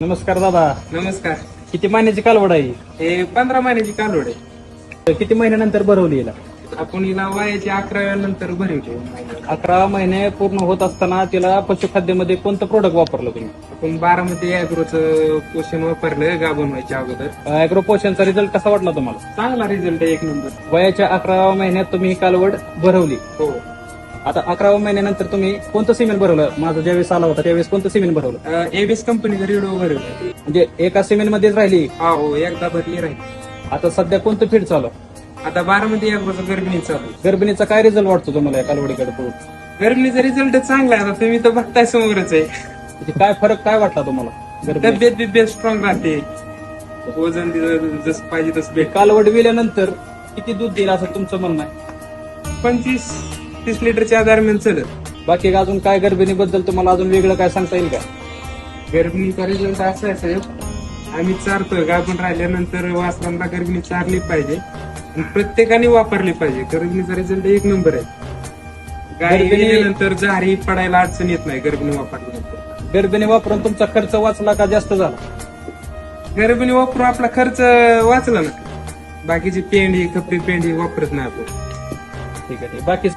नमस्कार दादा. नमस्कार. किती महिन्याची कालवड आहे? हे पंधरा महिन्याची कालोड आहे. किती महिन्यानंतर भरवली हिला आपण हिला वयाची अकराव्या नंतर भरवली. अकरा महिने पूर्ण होत असताना तिला पशुखाद्यामध्ये कोणतं प्रोडक्ट वापरलं तुम्ही? आपण बारामध्ये अॅग्रोचं पोषण वापरलं गाभण व्हायच्या अगोदर अॅग्रो पोषणचा रिझल्ट कसा वाटला तुम्हाला? चांगला रिझल्ट आहे एक नंबर. वयाच्या अकराव्या महिन्यात तुम्ही ही कालवड भरवली. हो. आता अकराव्या महिन्यानंतर तुम्ही कोणतं सिमेंट भरवलं? माझा ज्यावेळेस आला होता त्यावेळेस कोणतं सिमेंट भरवलं? एबीएस कंपनीचा रेडिओ भरवलं. म्हणजे एका सिमेंट मध्येच राहिली? हा हो एकदा भरली राहील. आता सध्या कोणतं फीड चालू? आता बारामध्ये अॅग्रोचं गर्भिणी चालू. गर्भिणीचा काय रिझल्ट वाटतो तुम्हाला या कालवडीकडे बघून? गर्भिणीचा रिझल्ट चांगला आहे आता तुम्ही तर बघताय समोरच आहे. म्हणजे काय फरक काय वाटला तुम्हाला गर्भिणी तब्येत बिब्येत स्ट्रॉंग राहते. वजन तिचं जसं पाहिजे तसं भेट कालवड विल्यानंतर किती दूध देईल असं तुमचं म्हणणं आहे? पंचवीस. तीस लिटरच्या दरम्यान चलत. बाकी अजून काय गर्भिणीबद्दल तुम्हाला अजून वेगळं काय सांगता येईल का? गर्भिणीचा रिझल्ट असा आहे साहेब. आम्ही चारतोय गाभण राहिल्यानंतर वासरांना गर्भिणी चारली पाहिजे. आणि प्रत्येकाने वापरली पाहिजे. गर्भिणीचा रिझल्ट एक नंबर आहे. गाय गर्भिणी- गेल्यानंतर पडायला अडचण येत नाही गर्भिणी वापरल्यानंतर गर्भिणी वापरून तुमचा खर्च वाचला का जास्त झाला? गर्भिणी वापरून आपला खर्च वाचला ना. बाकीची पेंडी कपडी पेंडी वापरत नाही आपण. ठीक आहे ठीक. आहे. बाकी